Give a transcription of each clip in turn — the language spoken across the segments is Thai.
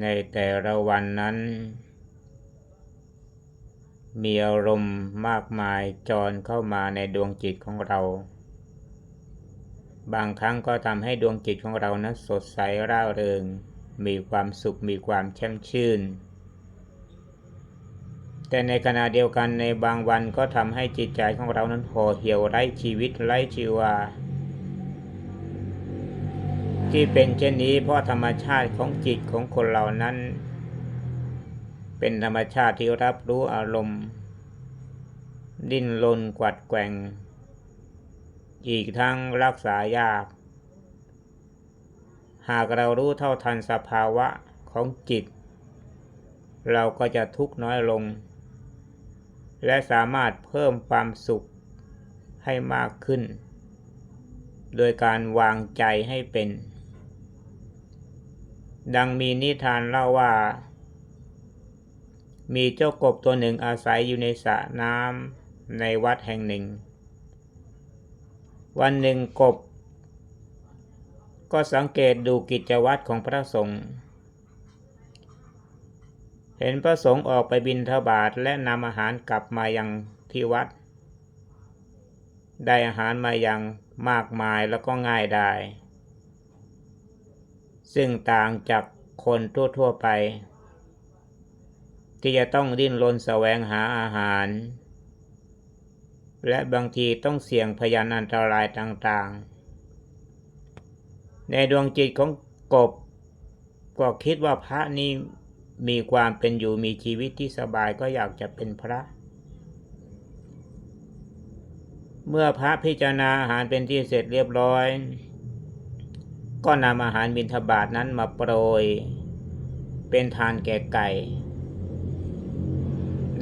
ในแต่ละวันนั้น มีอารมณ์มากมายจรเข้ามาในดวงจิตของเรา บางครั้งก็ทำให้ดวงจิตของเรานั้นสดใสร่าเริง มีความสุขมีความแช่มชื่น แต่ในขณะเดียวกันในบางวันก็ทำให้จิตใจของเรานั้นห่อเหี่ยวไร้ชีวิตไร้ชีวา ที่เป็นเช่นนี้เพราะธรรมชาติของจิตของคนเรานั้น เป็นธรรมชาติที่รับรู้อารมณ์ ดิ้นรนกวัดแกงอีกทั้งรักษายาก หากเรารู้เท่าทันสภาวะของจิต เราก็จะทุกข์น้อยลง และสามารถเพิ่มความสุขให้มากขึ้น โดยการวางใจให้เป็น ดังมีนิทานเล่าว่า มีเจ้ากบตัวหนึ่งอาศัยอยู่ในสระน้ำในวัดแห่งหนึ่ง วันหนึ่งกบ ก็สังเกตดูกิจวัตรของพระสงฆ์เห็นพระสงฆ์ออกไปบิณฑบาตและนำอาหารกลับมายังที่วัด ได้อาหารมาอย่างมากมายแล้วก็ง่ายได้ ซึ่งต่างจากคนทั่วๆไป ที่จะต้องดิ้นรนแสวงหาอาหาร และบางทีต้องเสี่ยงพยานอันตรายต่างๆ ในดวงจิตของกบก็คิดว่าพระนี้มีความเป็นอยู่มีชีวิตที่สบายก็อยากจะเป็นพระ เมื่อพระพิจารณาอาหารเป็นที่เสร็จเรียบร้อย ก็นำอาหารบิณฑบาตนั้นมาโปรย เป็นทานแก่ไก่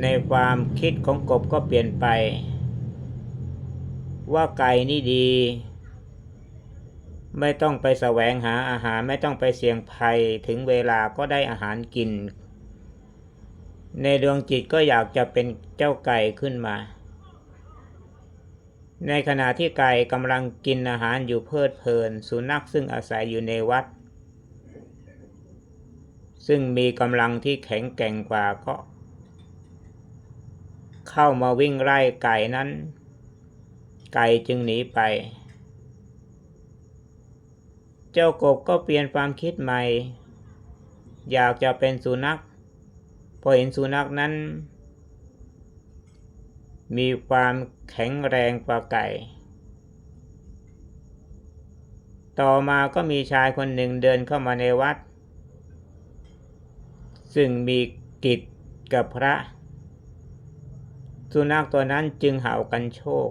ในความคิดของกบก็เปลี่ยนไป ว่าไก่นี่ดี ไม่ต้องไปแสวงหาอาหารไม่ต้องไปเสี่ยงภัยถึงเวลาก็ได้อาหารกิน ในดวงจิตก็อยากจะเป็นเจ้าไก่ขึ้นมา ในขณะที่ไก่กำลังกินอาหารอยู่เพลิดเพลิน สุนัขซึ่งอาศัยอยู่ในวัด ซึ่งมีกำลังที่แข็งแกร่งกว่าก็ เข้ามาวิ่งไล่ไก่นั้น ไก่จึงหนีไป เจ้ากบก็เปลี่ยนความคิดใหม่ อยากจะเป็นสุนัขพอเห็นสุนัขนั้น มีความแข็งแรงกว่าไก่ ต่อมาก็มีชายคนหนึ่งเดินเข้ามาในวัด ซึ่งมีกิจกับพระ สุนัขตัวนั้นจึงเห่ากันโชค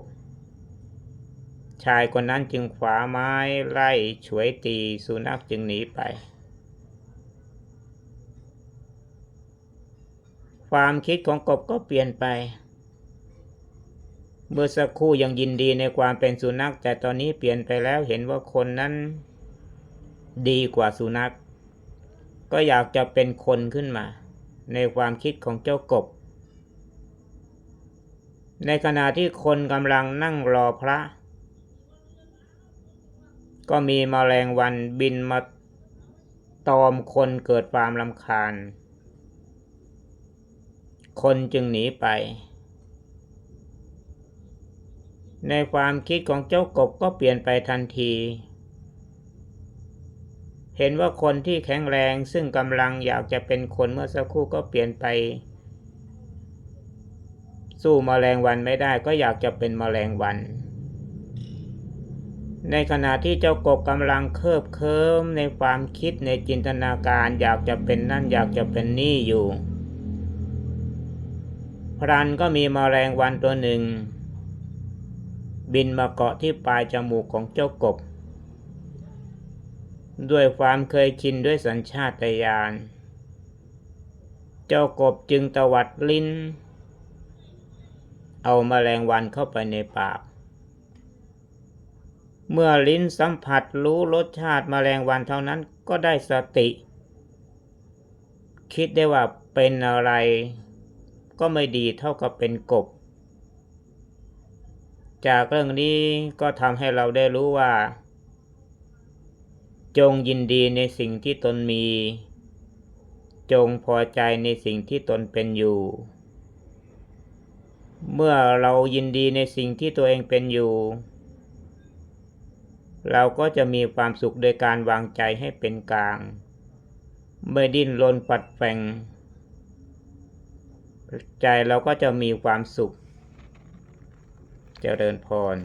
ชายคนนั้นจึงขวาไม้ไล่ฉวยตีสุนัขจึงหนีไป ความคิดของกบก็เปลี่ยนไป เมื่อสักครู่ยังยินดีในความเป็นสุนัข แต่ตอนนี้เปลี่ยนไปแล้วเห็นว่าคนนั้นดีกว่าสุนัข ก็อยากจะเป็นคนขึ้นมา ในความคิดของเจ้ากบ ในขณะที่คนกำลังนั่งรอพระ ก็มีมแมลงวันบินมาตอมคนเกิดความลำคาญ คนจึงหนีไป ในความคิดของเจ้ากบก็เปลี่ยนไปทันที เห็นว่าคนที่แข็งแรงซึ่งกำลังอยากจะเป็นคนเมื่อสักครู่ก็เปลี่ยนไป สู้มแมลงวันไม่ได้ก็อยากจะเป็นมแมลงวัน ในขณะที่เจ้ากบกำลังเคิบเคิมในความคิดในจินตนาการอยากจะเป็นนั่นอยากจะเป็นนี่อยู่ พรันก็มีมแมลงวันตัวหนึ่ง บินมาเกาะที่ปลายจมูกของเจ้ากบ ด้วยความเคยชินด้วยสัญชาตญาณ เจ้ากบจึงตวัดลิ้น เอามาแมลงวันเข้าไปในปาก เมื่อลิ้นสัมผัสรู้รสชาติมแมลงวันเท่านั้นก็ได้สติ คิดได้ว่าเป็นอะไร ก็ไม่ดีเท่ากับเป็นกบ จากเรื่องนี้ก็ทำให้เราได้รู้ว่า จงยินดีในสิ่งที่ตนมี จงพอใจในสิ่งที่ตนเป็นอยู่ เมื่อเรายินดีในสิ่งที่ตัวเองเป็นอยู่ เราก็จะมีความสุขโดยการวางใจให้เป็นกลาง ไม่ดิ้นรนปัดแฝงใจเราก็จะมีความสุข เจริญพร